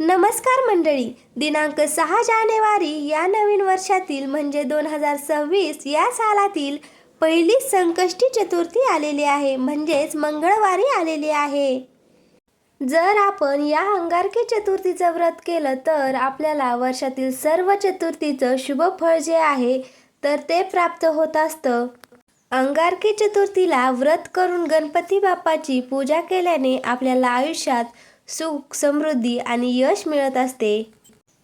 नमस्कार मंडळी. दिनांक सहा जानेवारी या नवीन वर्षातील म्हणजे दोन हजार सव्वीस या सालातील पहिली संकष्टी चतुर्थी आलेली आहे. म्हणजेच मंगळवारी आलेली आहे. जर आपण या अंगारकी चतुर्थीचं व्रत केलं तर आपल्याला वर्षातील सर्व चतुर्थीचं शुभ फळ जे आहे तर ते प्राप्त होत असतं. अंगारकी चतुर्थीला व्रत करून गणपती बाप्पाची पूजा केल्याने आपल्याला आयुष्यात सुख समृद्धी आणि यश मिळत असते.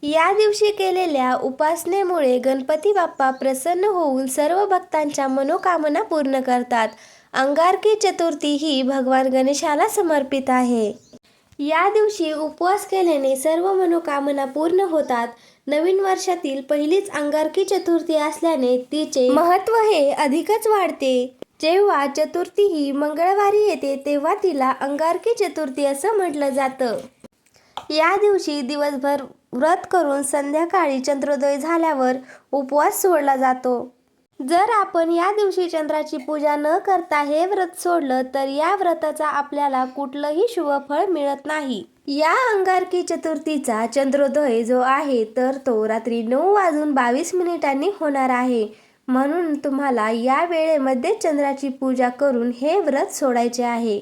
या दिवशी केलेल्या उपासनेमुळे गणपती बाप्पा प्रसन्न होऊन सर्व भक्तांच्या मनोकामना पूर्ण करतात. अंगारकी चतुर्थी ही भगवान गणेशाला समर्पित आहे. या दिवशी उपवास केल्याने सर्व मनोकामना पूर्ण होतात. नवीन वर्षातील पहिलीच अंगारकी चतुर्थी असल्याने तिचे महत्त्व हे अधिकच वाढते. जेव्हा चतुर्थी ही मंगळवारी येते तेव्हा तिला अंगारकी चतुर्थी असं म्हटलं जातं. या दिवशी दिवसभर व्रत करून संध्याकाळी चंद्रोदय झाल्यावर उपवास सोडला जातो. जर आपण या दिवशी चंद्राची पूजा न करता हे व्रत सोडलं तर या व्रताचा आपल्याला कुठलंही शुभ फळ मिळत नाही. या अंगारकी चतुर्थीचा चंद्रोदय जो आहे तर तो रात्री नऊ वाजून बावीस मिनिटांनी होणार आहे. म्हणून तुम्हाला या वेळेमध्ये चंद्राची पूजा करून हे व्रत सोडायचे आहे.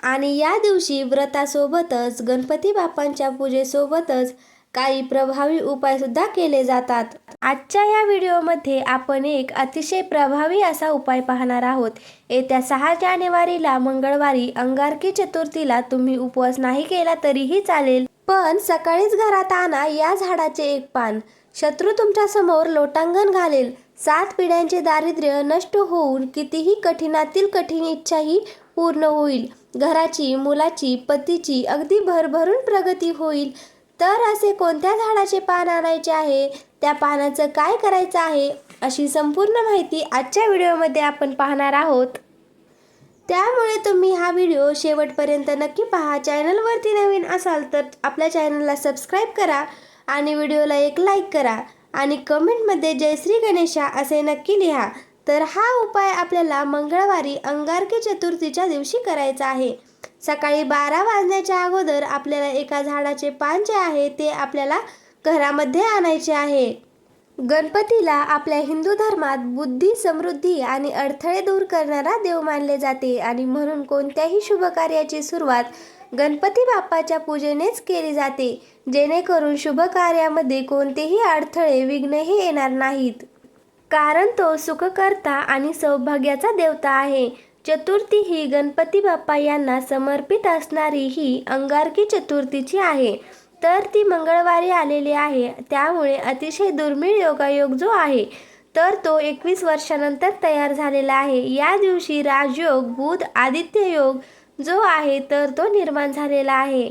आणि या दिवशी व्रतासोबतच गणपती बाप्पांच्या पूजेसोबतच काही प्रभावी उपायसुद्धा केले जातात. आजच्या या व्हिडिओमध्ये आपण एक अतिशय प्रभावी असा उपाय पाहणार आहोत. येत्या सहा जानेवारीला मंगळवारी अंगारकी चतुर्थीला तुम्ही उपवास नाही केला तरीही चालेल. पण सकाळीच घरात आणा या झाडाचे एक पान. शत्रू तुमच्यासमोर लोटांगण घालेल. सात पिढ्यांचे दारिद्र्य नष्ट होऊन कितीही कठीणातील कठीण इच्छाही पूर्ण होईल. घराची मुलाची पतीची अगदी भरभरून प्रगती होईल. तर असे कोणत्या झाडाचे पान आणायचे आहे? त्या पानाचं काय करायचं आहे? अशी संपूर्ण माहिती आजच्या व्हिडिओमध्ये आपण पाहणार आहोत. त्यामुळे तुम्ही हा व्हिडिओ शेवटपर्यंत नक्की पहा. चॅनलवरती नवीन असाल तर आपल्या चॅनलला सबस्क्राईब करा. आणि व्हिडिओला एक लाईक करा आणि कमेंटमध्ये जय श्री गणेशा असे नक्की लिहा. तर हा उपाय आपल्याला मंगळवारी अंगारकी चतुर्थीच्या दिवशी करायचा आहे. सकाळी बारा वाजण्याच्या अगोदर आपल्याला एका झाडाचे पान जे आहे ते आपल्याला घरामध्ये आणायचे आहे. गणपतीला आपल्या हिंदू धर्मात बुद्धी समृद्धी आणि अडथळे दूर करणारा देव मानले जाते आणि म्हणून कोणत्याही शुभ कार्याची सुरुवात गणपती बाप्पाच्या पूजेनेच केली जाते. जेणेकरून शुभ कार्यामध्ये कोणतेही अडथळे विघ्नही येणार नाहीत. कारण तो सुखकर्ता आणि सौभाग्याचा देवता आहे. चतुर्थी ही गणपती बाप्पा यांना समर्पित असणारी ही अंगारकी चतुर्थीची आहे. तर ती मंगळवारी आलेली आहे. त्यामुळे अतिशय दुर्मिळ योगायोग जो आहे तर तो एकवीस वर्षानंतर तयार झालेला आहे. या दिवशी राजयोग बुध आदित्य योग जो आहे तर तो निर्माण झालेला आहे.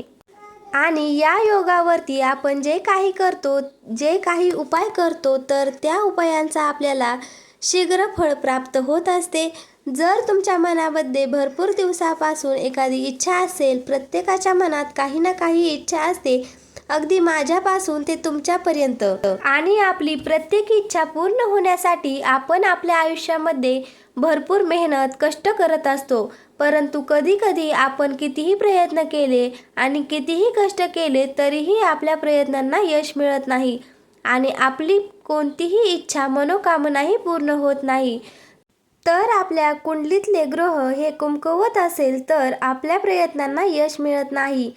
आणि या योगावरती आपण जे काही करतो जे काही उपाय करतो तर त्या उपायांचा आपल्याला शीघ्र फळ प्राप्त होत असते. जर तुमच्या मनामध्ये भरपूर दिवसापासून एखादी इच्छा असेल प्रत्येकाच्या मनात काही ना काही इच्छा असते अगदी माझ्यापासून ते तुमच्यापर्यंत. आणि आपली प्रत्येक इच्छा पूर्ण होण्यासाठी आपण आपल्या आयुष्यामध्ये भरपूर मेहनत कष्ट करत असतो. परंतु कधी कधी आपण कितीही प्रयत्न केले आणि कितीही कष्ट केले तरीही आपल्या प्रयत्नांना यश मिळत नाही आणि आपली कोणतीही इच्छा मनोकामनाही पूर्ण होत नाही. तर आपल्या कुंडलीतले ग्रह हे कुमकवत असेल तर आपल्या प्रयत्नांना यश मिळत नाही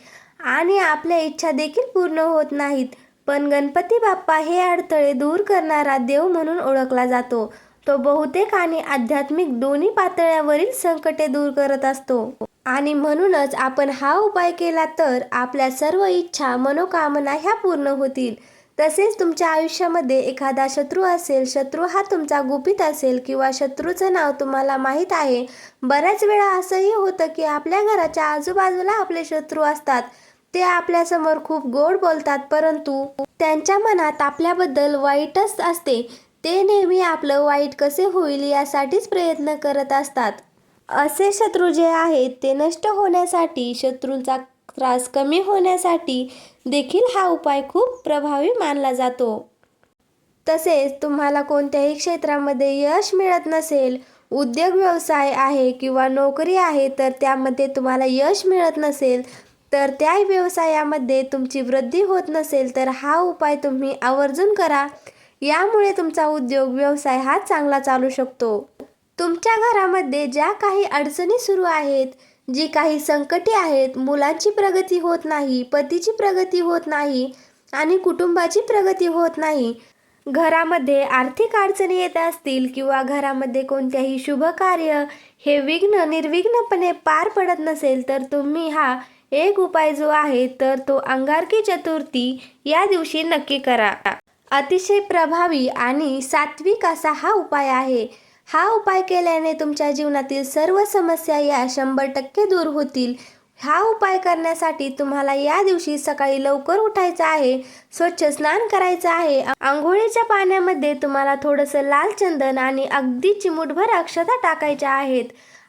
आणि आपल्या इच्छा देखील पूर्ण होत नाहीत. पण गणपती बाप्पा हे अडथळे दूर करणारा देव म्हणून ओळखला जातो. तो बहुतेक आणि आध्यात्मिक दोन्ही पातळ्यावरील संकटे दूर करत असतो. आणि म्हणूनच आपण हा उपाय केला तर आपल्या सर्व इच्छा मनोकामना ह्या पूर्ण होतील. तसेच तुमच्या आयुष्यामध्ये एखादा शत्रू असेल शत्रू हा तुमचा गुपित असेल किंवा शत्रूचं नाव तुम्हाला माहीत आहे. बऱ्याच वेळा असंही होतं की आपल्या घराच्या आजूबाजूला आपले शत्रू असतात. ते आपल्यासमोर खूप गोड बोलतात परंतु त्यांच्या मनात आपल्याबद्दल वाईटच असते. ते नेहमी आपलं वाईट कसे होईल यासाठीच प्रयत्न करत असतात. असे शत्रू जे आहेत ते नष्ट होण्यासाठी शत्रूंचा त्रास कमी होण्यासाठी देखील हा उपाय खूप प्रभावी मानला जातो. तसेच तुम्हाला कोणत्याही क्षेत्रामध्ये यश मिळत नसेल उद्योग व्यवसाय आहे किंवा नोकरी आहे तर त्यामध्ये तुम्हाला यश मिळत नसेल तर त्या व्यवसायामध्ये तुमची वृद्धी होत नसेल तर हा उपाय तुम्ही आवर्जून करा. यामुळे तुमचा उद्योग व्यवसाय हा चांगला चालू शकतो. तुमच्या घरामध्ये ज्या काही अडचणी सुरू आहेत जी काही संकटे आहेत मुलांची प्रगती होत नाही पतीची प्रगती होत नाही आणि कुटुंबाची प्रगती होत नाही घरामध्ये आर्थिक अडचणी येत असतील किंवा घरामध्ये कोणत्याही शुभ कार्य हे विघ्न निर्विघ्नपणे पार पडत नसेल तर तुम्ही हा एक उपाय जो आहे तर तो अंगारकी चतुर्थी या दिवशी नक्की करा. अतिशय प्रभावी आणि सात्विक असा हा उपाय आहे. हा उपाय केल्याने तुमच्या जीवनातील सर्व समस्या या शंभर टक्के दूर होतील. हा उपाय करण्यासाठी तुम्हाला या दिवशी सकाळी लवकर उठायचं आहे स्वच्छ स्नान करायचं आहे. आंघोळीच्या पाण्यामध्ये तुम्हाला थोडंसं लाल चंदन आणि अगदी चिमूटभर अक्षता टाकायच्या आहेत.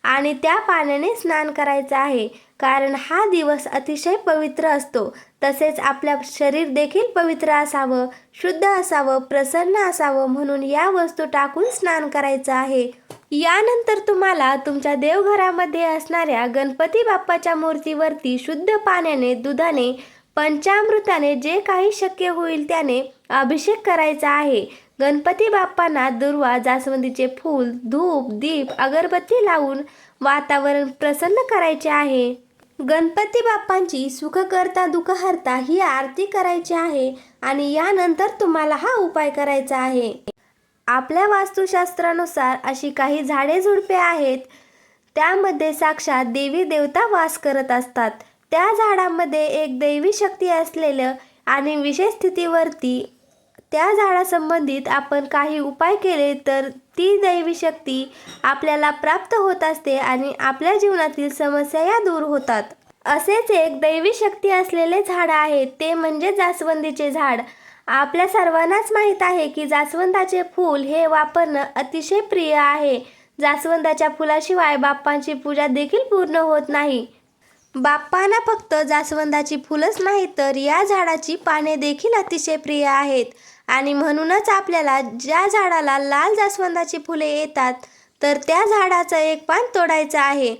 आणि त्या पाण्याने स्नान करायचं आहे. कारण हा दिवस अतिशय पवित्र असतो. तसेच आपल्या शरीर देखील पवित्र असावं शुद्ध असावं प्रसन्न असावं म्हणून या वस्तू टाकून स्नान करायचं आहे. यानंतर तुम्हाला तुमच्या देवघरामध्ये असणाऱ्या गणपती बाप्पाच्या मूर्तीवरती शुद्ध पाण्याने दुधाने पंचामृताने जे काही शक्य होईल त्याने अभिषेक करायचा आहे. गणपती बाप्पांना दुर्वा जास्वंदीचे फूल धूप दीप अगरबत्ती लावून वातावरण प्रसन्न करायचे आहे. गणपती बाप्पांची सुखकर्ता दुःखहर्ता ही आरती करायची आहे आणि यानंतर तुम्हाला हा उपाय करायचा आहे. आपल्या वास्तुशास्त्रानुसार अशी काही झाडे झुडपे आहेत. त्यामध्ये साक्षात देवी देवता वास करत असतात. त्या झाडामध्ये एक दैवी शक्ती असलेलं आणि विशेष स्थितीवरती त्या झाडासंबंधित आपण काही उपाय केले तर ती दैवी शक्ती आपल्याला प्राप्त होत असते आणि आपल्या जीवनातील समस्या या दूर होतात. असेच एक दैवी शक्ती असलेले झाड आहे ते म्हणजे जास्वंदीचे झाड. आपल्या सर्वांनाच माहीत आहे की जास्वंदाचे फूल हे वापरणं अतिशय प्रिय आहे. जास्वंदाच्या फुलाशिवाय बाप्पांची पूजा देखील पूर्ण होत नाही. बाप्पांना फक्त जास्वंदाची फुलंच नाही तर या झाडाची पाने देखील अतिशय प्रिय आहेत. आणि म्हणूनच आपल्याला ज्या झाडाला लाल जास्वंदाची फुले येतात तर त्या झाडाचं एक पान तोडायचं आहे.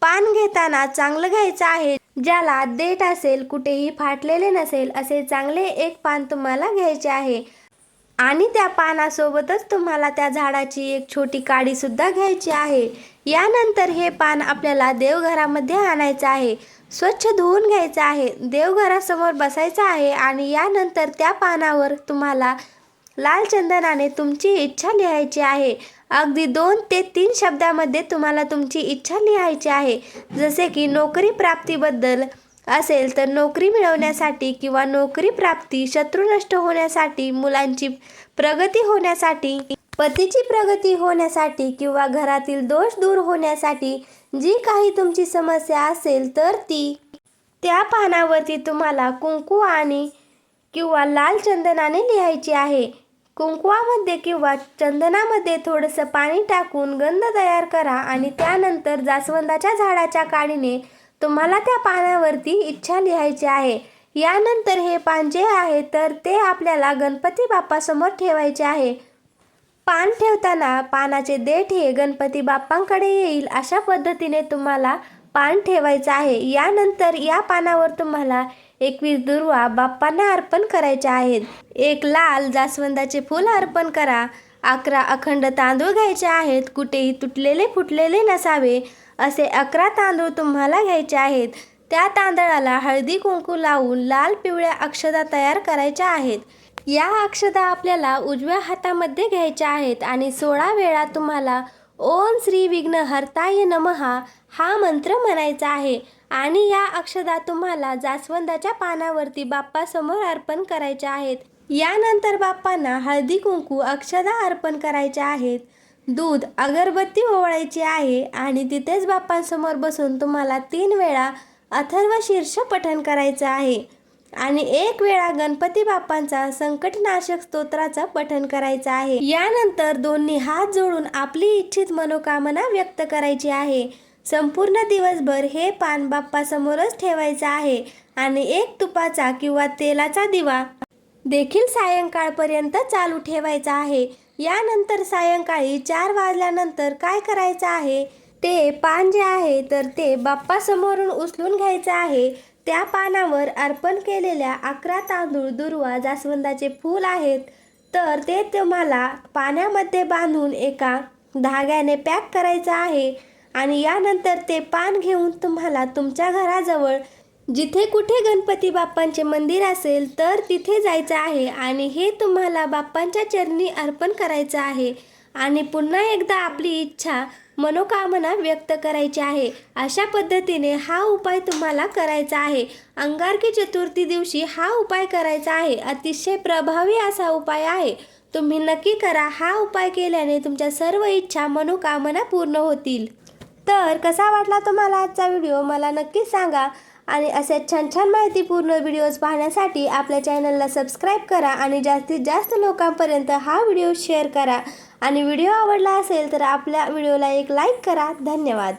पान घेताना चांगलं घ्यायचं आहे. ज्याला देठ असेल कुठेही फाटलेले नसेल असे चांगले एक पान तुम्हाला घ्यायचे आहे. आणि त्या पानासोबतच तुम्हाला त्या झाडाची एक छोटी काडी सुद्धा घ्यायची आहे. यानंतर हे पान आपल्याला देवघरामध्ये आणायचं आहे. स्वच्छ धुवून घ्यायचं आहे. देवघरासमोर बसायचं आहे आणि यानंतर त्या पानावर तुम्हाला लाल चंदनाने तुमची इच्छा लिहायची आहे. अगदी दोन ते तीन शब्दामध्ये तुम्हाला तुमची इच्छा लिहायची आहे. जसे की नोकरी प्राप्तीबद्दल असेल तर नोकरी मिळवण्यासाठी किंवा नोकरी प्राप्ती शत्रू नष्ट होण्यासाठी मुलांची प्रगती होण्यासाठी पतीची प्रगती होण्यासाठी किंवा घरातील दोष दूर होण्यासाठी जी काही तुमची समस्या असेल तर ती त्या पानावरती तुम्हाला कुंकू आणि किंवा लाल चंदनाने लिहायची आहे. कुंकवामध्ये किंवा चंदनामध्ये थोडंसं पाणी टाकून गंध तयार करा आणि त्यानंतर जास्वंदाच्या झाडाच्या काडीने तुम्हाला त्या पानावरती इच्छा लिहायची आहे. यानंतर हे पान जे आहे तर ते आपल्याला गणपती बाप्पासमोर ठेवायचे आहे. पान ठेवताना पानाचे देठ हे गणपती बाप्पांकडे येईल अशा पद्धतीने तुम्हाला पान ठेवायचं आहे. यानंतर या पानावर तुम्हाला एकवीस दुर्वा बाप्पांना अर्पण करायच्या आहेत. एक लाल जास्वंदाचे फूल अर्पण करा. अकरा अखंड तांदूळ घ्यायचे आहेत. कुठेही तुटलेले फुटलेले नसावे असे अकरा तांदूळ तुम्हाला घ्यायचे आहेत. त्या तांदळाला हळदी कुंकू लावून लाल पिवळ्या अक्षदा तयार करायच्या आहेत. या अक्षदा आपल्याला उजव्या हातामध्ये घ्यायच्या आहेत आणि सोळा वेळा तुम्हाला ओम श्री विघ्न हरताय नमहा हा मंत्र म्हणायचा आहे. आणि या अक्षदा तुम्हाला जास्वंदाच्या पानावरती बाप्पासमोर अर्पण करायच्या आहेत. यानंतर बाप्पांना हळदी कुंकू अक्षदा अर्पण करायच्या आहेत. दूध अगरबत्ती ओवाळायची आहे आणि तिथेच बाप्पांसमोर बसून तुम्हाला तीन वेळा अथर्व शीर्ष पठण करायचं आहे. आणि एक वेळा गणपती बाप्पांचा संकटनाशक स्तोत्राचा पठन करायचा आहे. यानंतर दोन्ही हात जोडून आपली इच्छित मनोकामना व्यक्त करायची आहे. संपूर्ण दिवसभर हे पान बाप्पासमोरच ठेवायचं आहे आणि एक तुपाचा किंवा तेलाचा दिवा देखील सायंकाळपर्यंत चालू ठेवायचा आहे. यानंतर सायंकाळी चार वाजल्यानंतर काय करायचं आहे? ते पान जे आहे तर ते बाप्पासमोरून उचलून घ्यायचं आहे. त्या पानावर अर्पण केलेल्या अकरा तांदूळ दुर्वा जास्वंदाचे फूल आहेत. तर ते तुम्हाला पाण्यामध्ये बांधून एका धाग्याने पॅक करायचं आहे. आणि यानंतर ते पान घेऊन तुम्हाला तुमच्या घराजवळ जिथे कुठे गणपती बाप्पांचे मंदिर असेल तर तिथे जायचं आहे. आणि हे तुम्हाला बाप्पांच्या चरणी अर्पण करायचं आहे. आणि पुन्हा एकदा आपली इच्छा मनोकामना व्यक्त करायची आहे. अशा पद्धतीने हा उपाय तुम्हाला करायचा आहे. अंगारकी चतुर्थी दिवशी हा उपाय करायचा आहे. अतिशय प्रभावी असा उपाय आहे. तुम्ही नक्की करा. हा उपाय केल्याने तुमच्या सर्व इच्छा मनोकामना पूर्ण होतील. तर कसा वाटला तुम्हाला आजचा व्हिडिओ? मला नक्की सांगा. आणि असे छान छान माहितीपूर्ण व्हिडिओज पाहण्यासाठी आपल्या चॅनलला सबस्क्राईब करा आणि जास्तीत जास्त लोकांपर्यंत हा व्हिडिओ शेअर करा. आणि व्हिडिओ आवडला असेल तर आपल्या व्हिडिओला एक लाईक करा. धन्यवाद.